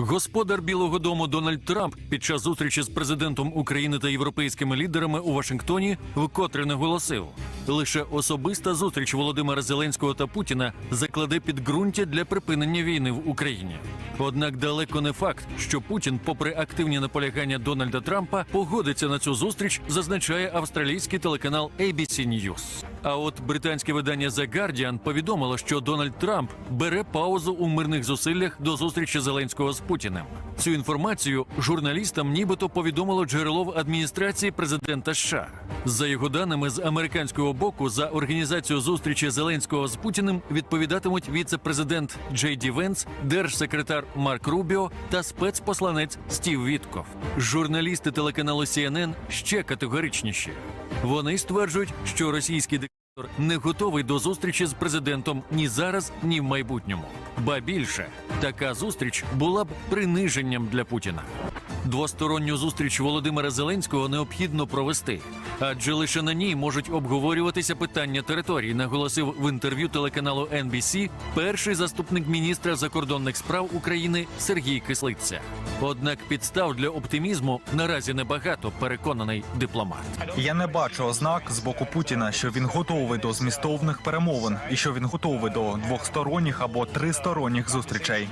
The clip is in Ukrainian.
Господар Білого Дому Дональд Трамп під час зустрічі з президентом України та європейськими лідерами у Вашингтоні вкотре наголосив: лише особиста зустріч Володимира Зеленського та Путіна закладе підґрунтя для припинення війни в Україні. Однак далеко не факт, що Путін, попри активні наполягання Дональда Трампа, погодиться на цю зустріч, зазначає австралійський телеканал ABC News. А от британське видання The Guardian повідомило, що Дональд Трамп бере паузу у мирних зусиллях до зустрічі Зеленського з Путіним. Цю інформацію журналістам нібито повідомило джерело в адміністрації президента США. За його даними, з американського боку за організацію зустрічі Зеленського з Путіним відповідатимуть віце-президент Джей Ді Венс, держсекретар Марк Рубіо та спецпосланець Стів Вітков. Журналісти телеканалу CNN ще категоричніші. Вони стверджують, що диктатор не готовий до зустрічі з президентом ні зараз, ні в майбутньому. Ба більше, така зустріч була б приниженням для Путіна. Двосторонню зустріч Володимира Зеленського необхідно провести, адже лише на ній можуть обговорюватися питання території, наголосив в інтерв'ю телеканалу NBC перший заступник міністра закордонних справ України Сергій Кислиця. Однак підстав для оптимізму наразі небагато, переконаний дипломат. Я не бачу ознак з боку Путіна, що він готовий до змістовних перемовин і що він готовий до двохсторонніх або тристоронніх зустрічей.